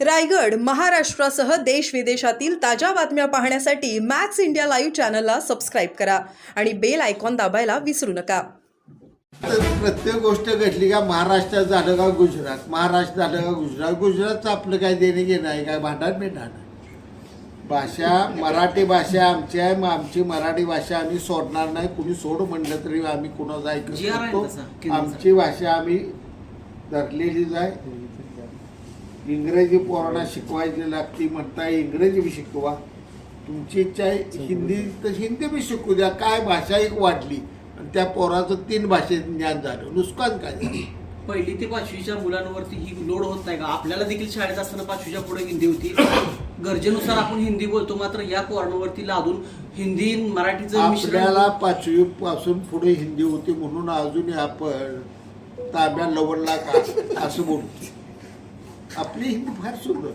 रायगड महाराष्ट्रासह देश विदेशातील ताज्या बातम्या पाहण्यासाठी मॅक्स इंडिया लाईव्ह चॅनलला सबस्क्राईब करा आणि बेल आयकॉन दाबायला विसरू नका. तर प्रत्येक गोष्ट घडली का महाराष्ट्रात झालं का गुजरात? महाराष्ट्र झालं का गुजरात? गुजरातचं आपलं काय देणे घेणं आहे काय भांडण भेटणार भाषा मराठी भाषा आमची आहे मग आमची मराठी भाषा आम्ही सोडणार नाही. कुणी सोड म्हणलं तरी आम्ही कुणाचं ऐकू शकतो. आमची भाषा आम्ही धरलेलीच आहे. इंग्रजी पोरांना शिकवायची लागती म्हणताय इंग्रजी बी शिकवा. तुमची इच्छा आहे हिंदी तर हिंदी बी शिकू द्या. काय भाषा एक वाढली आणि त्या पोराचं तीन भाषेत ज्ञान झालं. नुकसान काय झालं? पहिली ते पाचवीच्या मुलांवरती ही लोड होत नाही का? आपल्याला देखील शाळेत असताना पाचवीच्या पुढे हिंदी होती. गरजेनुसार आपण हिंदी बोलतो मात्र या पोरांवरती लादून हिंदी मराठीचं मिश्रण आपल्याला पाचवी पासून पुढे हिंदी होती म्हणून अजूनही आपण ताब्या लवणला का? असं बोलतो. आपली हिंदी फार सुंदर.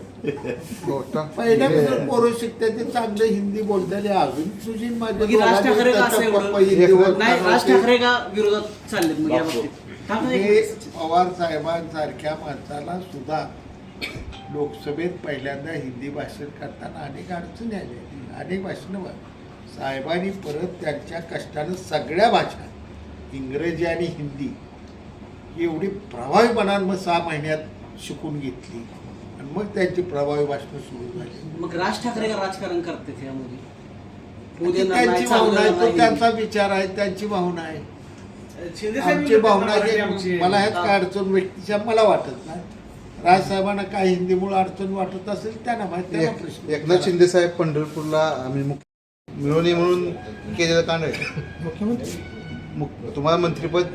पहिल्यापासून पोरं शिकते ते चांगलं हिंदी बोलताना अजून तुझी मग राज ठाकरे का असं त्याचा पप्पा एवढं हिंदीवर नाही राज चालवते. ठाकरे का विरोधात चाललेत मग या बाबतीत? ठाकरे हे पवार साहेबांसारख्या माणसाला सुद्धा लोकसभेत पहिल्यांदा हिंदी भाषण करताना अनेक अडचणी आल्या. अनेक भाषणं साहेबांनी परत त्यांच्या कष्टानं सगळ्या भाषा इंग्रजी आणि हिंदी ही एवढी प्रभावीपणानं मग सहा महिन्यात शिकून घेतली. आणि मग त्यांची प्रभावी भाषणं सुरू झाली. मग राज ठाकरे का राजकारण करते यामध्ये होऊ ती देणार नाही, त्यांची भावना आहे तो. त्यांचा विचार आहे त्यांची भावना आहे. शिंदे साहेब आमची भावना आहे. आमची मला ह्यात काय अडचण व्यक्तीच्या मला वाटत नाही. राजसाहेबांना काय हिंदीमुळे अडचण वाटत असेल त्यांना माहिती त्यांना एक- प्रश्न एकनाथ शिंदे साहेब पंढरपूरला आम्ही मुख- मिळवणी म्हणून केलेलं कांड आहे. मुख्यमंत्री? तुम्हाला मंत्रीपद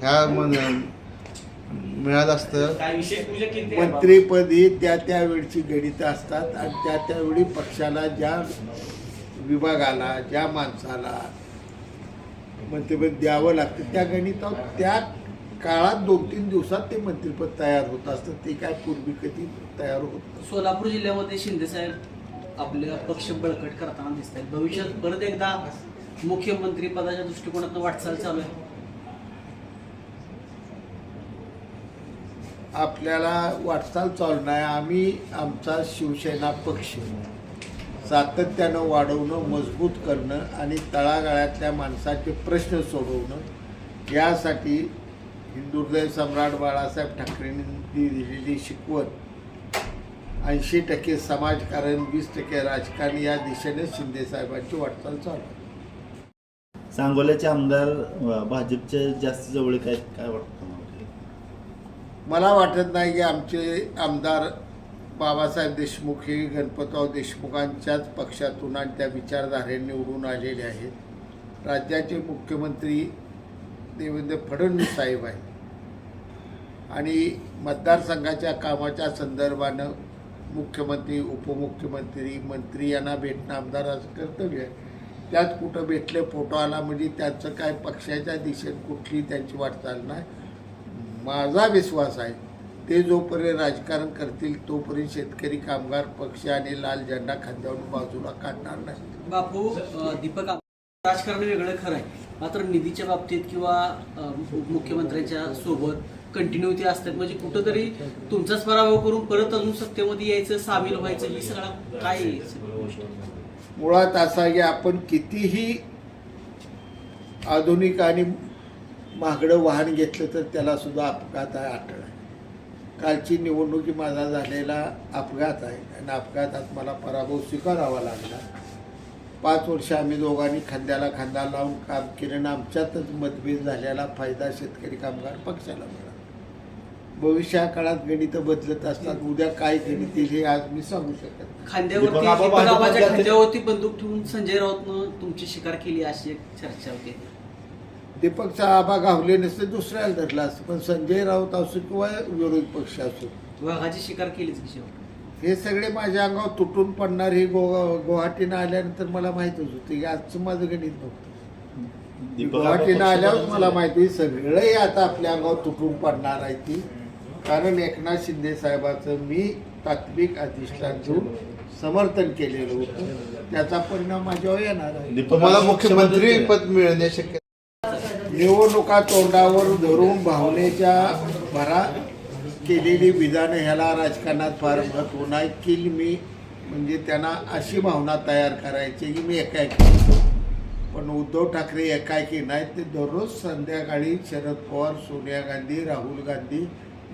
ह्या मन- मिळालं असतं. मंत्रीपद त्या त्यावेळची गणित असतात आणि त्या त्यावेळी पक्षाला ज्या विभागाला ज्या माणसाला मंत्रिपद द्यावं लागतं त्या गणितात त्या काळात दोन तीन दिवसात ते मंत्रिपद तयार होत असतं. ते काय पूर्वी कधी तयार होत. सोलापूर जिल्ह्यामध्ये शिंदे साहेब आपल्या पक्ष बळकट करताना दिसत आहेत भविष्यात परत एकदा मुख्यमंत्री पदाच्या दृष्टिकोनातून वाटचाल चालू आहे. आपल्याला वाटचाल चालू आहे आम्ही आमचा शिवसेना पक्ष सातत्यानं वाढवणं मजबूत करणं आणि तळागाळातल्या माणसाचे प्रश्न सोडवणं यासाठी हिंदुहृदय सम्राट बाळासाहेब ठाकरेंनी दिलेली शिकवण ऐंशी टक्के समाजकारण वीस टक्के राजकारण या दिशेने शिंदेसाहेबांची वाटचाल चालू आहे. सांगोल्याचे आमदार भाजपचे जास्त जवळीक आहेत काय वाटतं मला वाटत नाही की आमचे आमदार बाबासाहेब देशमुख हे गणपतराव देशमुखांच्याच पक्षातून आणि त्या विचारधारेने निवडून आलेले आहेत. राज्याचे मुख्यमंत्री देवेंद्र फडणवीस साहेब आहेत. आणि मतदारसंघाच्या कामाच्या संदर्भानं मुख्यमंत्री उपमुख्यमंत्री मंत्री यांना भेटणं आमदाराचं कर्तव्य आहे. त्यात कुठं भेटले फोटो आला म्हणजे त्यांचं काय पक्षाच्या दिशेत कुठली त्यांची वाटचाल नाही. माझा विश्वास आहे ते जोपर्यंत राजकारण करतील तोपर्यंत शेतकरी कामगार पक्ष आणि लाल झेंडा खांद्यावरून बाजूला काढणार नाही बापू दीपक राजकारण वेगळं खरं आहे. मात्र निधीच्या बाबतीत किंवा अ, मुख्यमंत्र्यांच्या सोबत कंटिन्युटी असतात. म्हणजे कुठंतरी तुमचाच पराभव करून परत अजून सत्तेमध्ये यायचं सामील व्हायचं ही सगळा काय मुळात असा की आपण कितीही आधुनिक आणि महागडं वाहन घेतलं तर त्याला सुद्धा अपघात आहे अटळ आहे. कालची निवडणुकी माझा झालेला अपघात आहे आणि अपघातात मला पराभव स्वीकारावा लागला. पाच वर्ष आम्ही दोघांनी खांद्याला खांदा लावून काम केलं आणि आमच्यातच मतभेद झालेला फायदा शेतकरी कामगार पक्षाला मिळाला. भविष्या काळात गणित बदलत असतात उद्या काय गणित येईल हे आज मी सांगू शकत खांद्यावरती बंदूक ठेवून संजय राऊतनं तुमची शिकार केली अशी एक चर्चा होती. दीपकचा आबा गावले नसते दुसऱ्याला धरला असतं. पण संजय राऊत असो किंवा विरोधी पक्ष असो. वाघाची शिकार केलीच की शेवट? हे सगळे माझ्या अंगावर तुटून पडणार हे गो गुवाहाटीनं आल्यानंतर मला माहीतच होतं. की आजचं माझं गणित नव्हतं दीपक गुवाहाटीनं आल्यावर मला माहिती सगळे आता आपल्या अंगावर तुटून पडणार आहे ती. कारण एकनाथ शिंदे साहेबाचं मी तात्विक अधिष्ठान घेऊन समर्थन केलेलं होतं. त्याचा परिणाम माझ्यावर येणार आहे. दीपक तुम्हाला आबा मुख्यमंत्री पद मिळणे शक्य निवडणुका तोंडावर धरून भावनेच्या भरा केलेली विधानं ह्याला राजकारणात फार महत्त्व नाही. की मी म्हणजे त्यांना अशी भावना तयार करायची की मी एकाएकी. पण उद्धव ठाकरे एकाएकी नाहीत. ते दररोज संध्याकाळी शरद पवार सोनिया गांधी राहुल गांधी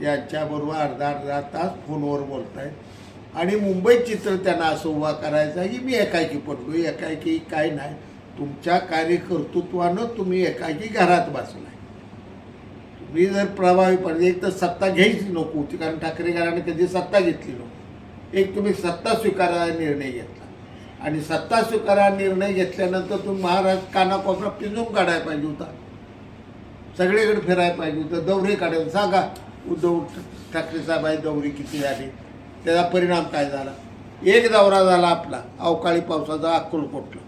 यांच्याबरोबर अर्धा अर्धा तास फोनवर बोलत आहेत आणि मुंबईत चित्र त्यांना असं उभा करायचं आहे की मी एकाएकी पडलो एकाएकी काय नाही. तुमच्या कार्यकर्तृत्वानं तुम्ही एकाएकी घरात बसलाय. तुम्ही जर प्रभावीपणे एक तर सत्ता घ्यायची नको होती कारण ठाकरे घराने कधी सत्ता घेतली नव्हती. एक तुम्ही सत्ता स्वीकारायला निर्णय घेतला. आणि सत्ता स्वीकारायला निर्णय घेतल्यानंतर तुम्ही महाराज कानाकोपरा पिंजून काढायला पाहिजे होता. सगळीकडे फिरायला पाहिजे होतं. दौरे काढायला सांगा उद्धव ठाकरे साहेबांची दौरी किती झाली? त्याचा परिणाम काय झाला? एक दौरा झाला आपला. अवकाळी पावसाचा अक्कलकोटला.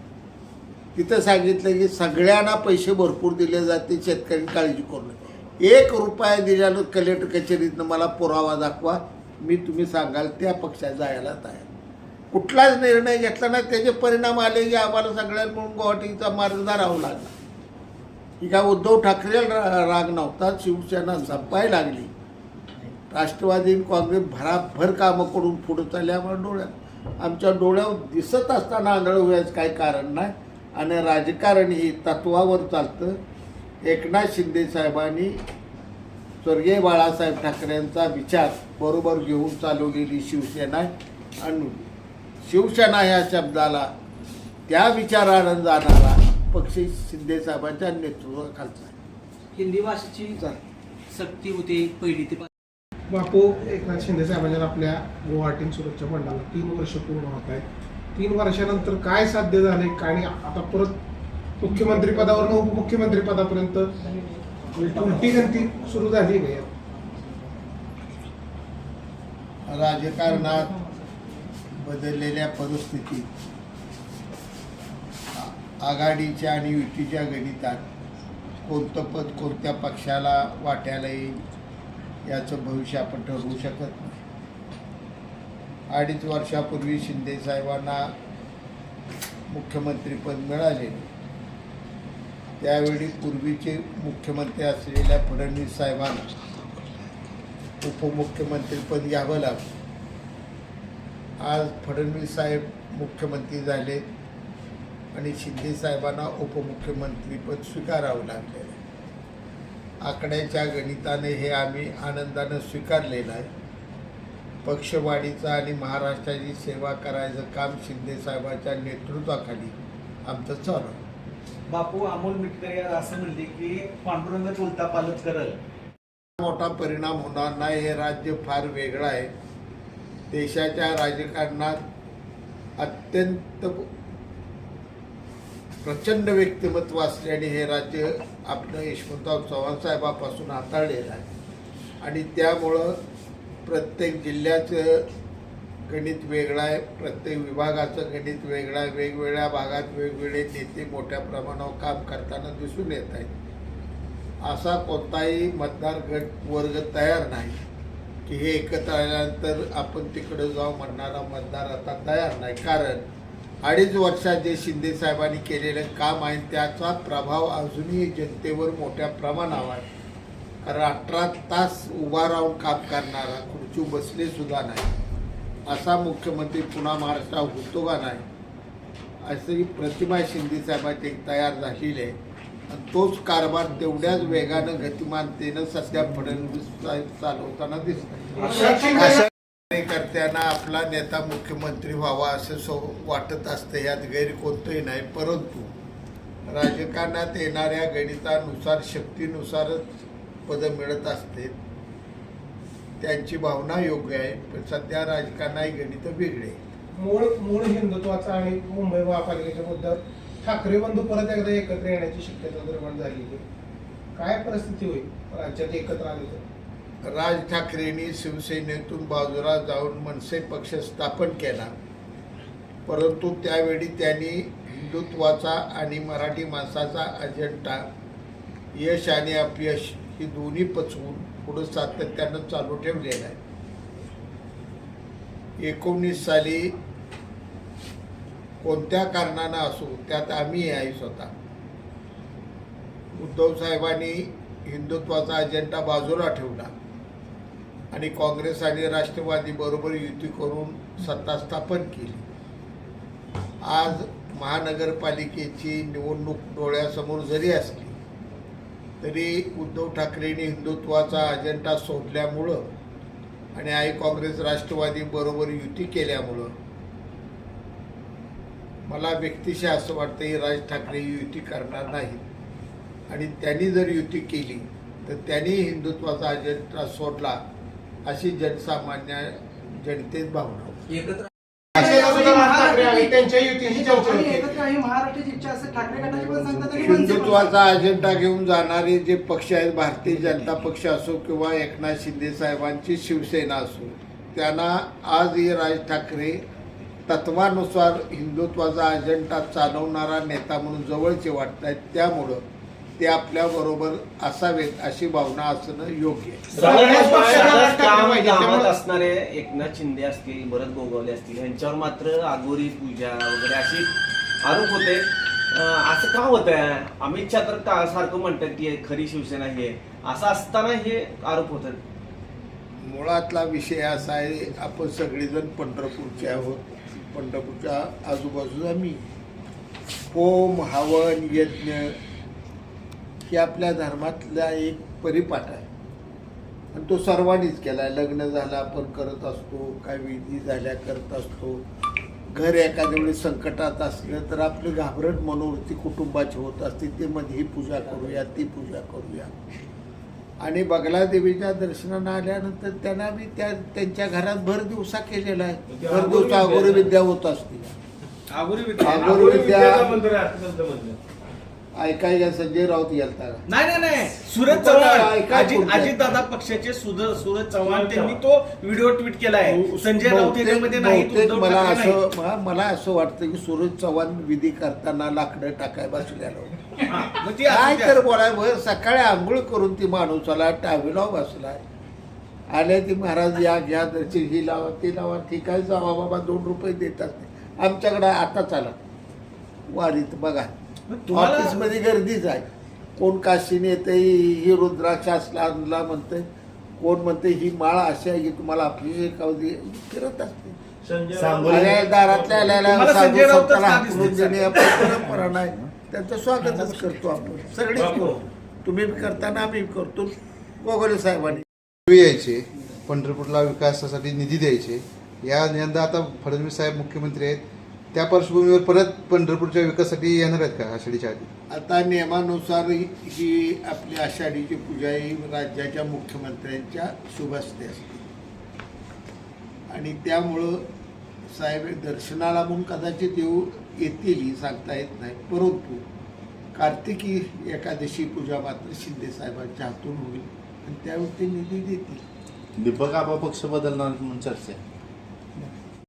तिथं सांगितलं की सगळ्यांना पैसे भरपूर दिले जाते शेतकरी काळजी करू नये. एक रुपया दिल्यानं कलेक्टर कचेरीतनं मला पुरावा दाखवा मी तुम्ही सांगाल त्या पक्षात जायला तयार. कुठलाच निर्णय घेतला ना त्याचे परिणाम आले की आम्हाला सगळ्यांना म्हणून गुवाहाटीचा मार्ग धरावा लागला. ही काय उद्धव ठाकरेला रा- राग नव्हता शिवसेना झपाय लागली. राष्ट्रवादी काँग्रेस भराभर कामं करून पुढे चालल्यामुळे डोळ्यात आमच्या डोळ्यावर दिसत असताना आंधळ व्हायचं काही कारण नाही. आणि राजकारण ही तत्वावर चालतं. एकनाथ शिंदे साहेबांनी स्वर्गीय बाळासाहेब ठाकरेंचा विचार बरोबर घेऊन चालवलेली शिवसेना आणि शिवसेना ह्या शब्दाला त्या विचारानं जाणारा पक्ष शिंदे साहेबांच्या नेतृत्वाखालचा आहे. हिंदी भाषेची सक्ती होती पहिली ते बापू एकनाथ शिंदे साहेबांच्या आपल्या गुवाहाटी सुरतच्या फंडाला तीन वर्ष पूर्ण होत आहेत. तीन वर्षानंतर काय साध्य झाले आणि आता परत मुख्यमंत्री पदावर उपमुख्यमंत्री पदापर्यंत उलटी गंती सुरू झाली का राजकारणात बदललेल्या परिस्थितीत आघाडीच्या आणि युतीच्या गणितात कोणतं पद कोणत्या पक्षाला वाट्याला येईल याचं भविष्य आपण ठरवू शकत नाही. अडीच वर्षापूर्वी शिंदे साहेबांना मुख्यमंत्रीपद मिळाले. त्यावेळी पूर्वीचे मुख्यमंत्री असलेल्या फडणवीस साहेबांना उपमुख्यमंत्रीपद घ्यावं लागलं. आज फडणवीस साहेब मुख्यमंत्री झाले आणि शिंदे साहेबांना उपमुख्यमंत्रीपद स्वीकारावं लागलेलं आकड्याच्या गणिताने हे आम्ही आनंदानं स्वीकारलेलं आहे. पक्षवाढीचं आणि महाराष्ट्राची सेवा करायचं काम शिंदे साहेबांच्या नेतृत्वाखाली आमचं चालू आहे. बापू अमोल मिटकरी असं म्हणले की पांडुरंग उलटा पालच करल. मोठा परिणाम होणार नाही हे राज्य फार वेगळं आहे. देशाच्या राजकारणात अत्यंत प्रचंड व्यक्तिमत्व असल्याने हे राज्य आपलं यशवंतराव चव्हाण साहेबापासून हाताळलेलं आहे. आणि त्यामुळं प्रत्येक जिल्ह्याचं गणित वेगळं आहे प्रत्येक विभागाचं गणित वेगळं आहे वेगवेगळ्या भागात वेगवेगळे नेते मोठ्या प्रमाणावर काम करताना दिसून येत आहेत. असा कोणताही मतदार गट वर्ग तयार नाही की हे एकत्र आल्यानंतर आपण तिकडं जाऊ म्हणणारा मतदार आता तयार नाही. कारण अडीच वर्षात जे शिंदे साहेबांनी केलेलं काम आहे त्याचा प्रभाव अजूनही जनतेवर मोठ्या प्रमाणावर आहे. कारण अठरा तास उभा राहून काम करणारा चू बसले सुद्धा नाही. असा मुख्यमंत्री पुन्हा महाराष्ट्रात होतो का नाही? अशी प्रतिमा शिंदे साहेबांची एक तयार झालेली आहे. आणि तोच कारभार तेवढ्याच वेगानं गतिमानतेनं सध्या फडणवीस साहेब चालवताना दिसत कार्यकर्त्यांना आपला नेता मुख्यमंत्री व्हावा असं सो वाटत असतं यात गैर कोणतंही नाही. परंतु राजकारणात येणाऱ्या गणितानुसार शक्तीनुसारच पदं मिळत असते त्यांची भावना योग्य आहे पण सध्या राजकारणाही गणित वेगळे. मूळ मूळ हिंदुत्वाचा आणि मुंबई महापालिकेच्या मुद्द्यावर ठाकरे बंधू परत एकदा एकत्र येण्याची शक्यता निर्माण झालेली. काय परिस्थिती होईल राज्यात एकत्र आले तर राज ठाकरेंनी शिवसेनेतून बाजूला जाऊन मनसे पक्ष स्थापन केला परंतु त्यावेळी त्यांनी हिंदुत्वाचा आणि मराठी माणसाचा अजेंडा यश आणि अपयश ही दोन्ही पचवून पुढं सातत्यानं चालू ठेवलेलं आहे. एकोणीस साली कोणत्या कारणानं असू त्यात आम्ही आहे स्वतः. उद्धव साहेबांनी हिंदुत्वाचा अजेंडा बाजूला ठेवला. आणि काँग्रेस आणि राष्ट्रवादी बरोबर युती करून सत्ता स्थापन केली. आज महानगरपालिकेची निवडणूक डोळ्यासमोर जरी असली तरी उद्धव ठाकरेंनी हिंदुत्वाचा अजेंडा सोडल्यामुळं आणि आई काँग्रेस राष्ट्रवादी बरोबर युती केल्यामुळं मला व्यक्तिशः असं वाटतं की राज ठाकरे ही युती करणार नाही. आणि त्यांनी जर युती केली तर त्यांनी हिंदुत्वाचा अजेंडा सोडला अशी जनसामान्य जनतेत भावना. एकत्र ठाकरे आणि त्यांच्या युतीची चर्चा आणि होती. एकत्र ही महाराष्ट्राची इच्छा असते ठाकरे गटाची पण सांगतात आणि मनसे पण हिंदुत्वाचा अजेंडा घेऊन जाणारे जे पक्ष आहेत भारतीय जनता पक्ष असो किंवा एकनाथ शिंदे साहेबांची शिवसेना असो त्यांना आजही राज ठाकरे तत्वानुसार हिंदुत्वाचा अजेंडा चालवणारा नेता म्हणून जवळचे वाटत आहेत त्यामुळं ते आपल्याबरोबर असावेत अशी भावना असणं योग्य आहे. कामात असणारे एकनाथ शिंदे असतील भरत गोगावले असतील यांच्यावर मात्र आगोरी पूजा वगैरे अशी आरोप होते. अं, असं का होत आहे अमित शहा तर का सारखं म्हणतात की खरी शिवसेना ही आहे? असं असताना हे आरोप होतात. मुळातला विषय असा आहे आपण सगळेजण पंढरपूरचे आहोत. पंढरपूरच्या आजूबाजूला मी. होम हवन यज्ञ हे आपल्या धर्मातला एक परिपाठ आहे. आणि तो सर्वांनीच केला आहे लग्न झालं आपण करत असतो काय विधी झाल्या करत असतो. घर एखाद्या वेळी संकटात असलं तर आपली घाबरट मनोवृत्ती कुटुंबाची होत असते. ते मध्ये ही पूजा करूया ती पूजा करूया. आणि बगला देवीच्या दर्शनाला आल्यानंतर त्यांना मी त्या त्यांच्या घरात भर दिवसा केलेला आहे. भर दिवसा अगोरी विद्या होत असते अगोरी विद्या. ऐकाय का संजय राऊत गेलता का? नाही नाही नाही सूरज ऐका चव्हाण अजित पुढचं. अजित दादा पक्षाचे सुद सूरज चव्हाण त्यांनी तो व्हिडिओ ट्विट केलाय संजय राऊत बहुतेक- याच्यामध्ये नाही बहुतेक उद्धव मला ठाकरे नाही. असं मला- मला असं वाटतं की सूरज चव्हाण विधी करताना लाकडं टाकाय बसलेलं. हा, मग ती काय असू तर. बोलाय वर सकाळी आंघोळ करून ती माणूसाला टावेलाव बसलाय आले ती महाराज या घ्या दर्शन ही लावा ती लावा ठीक आहे जावा बाबा दोन रुपये देतात आमच्याकडे आता चला वारीत बघा ऑफिसमध्ये गर्दीच आहे. कोण काशीने येते ही रुद्राक्ष आणला म्हणते कोण म्हणते ही माळ अशी आहे की तुम्हाला आपली एकाव दे फिरत असते. परंपरा नाही. त्यांचं स्वागतच करतो आपण. सगळेच करतो तुम्ही करताना आम्ही करतो. गोगोले साहेबांनी. यायचे पंढरपूरला विकासासाठी निधी द्यायचे. या यंदा आता फडणवीस साहेब मुख्यमंत्री आहेत. त्या पार्श्वभूमीवर परत पंढरपूरच्या विकासासाठी येणार आहेत का आषाढीच्या आधी? आता नियमानुसार ही- ही आपली आषाढीची पूजा ही राज्याच्या मुख्यमंत्र्यांच्या शुभस्ते असते. आणि त्यामुळं साहेब दर्शनाला म्हणून कदाचित येऊ येतील ही सांगता येत नाही. परंतु कार्तिकी एकादशी पूजा मात्र शिंदे साहेबांच्या हातून होईल. आणि त्यावेळी ते निधी देतील. दीपक आबा पक्ष बदलणार म्हणून चर्चा आहे.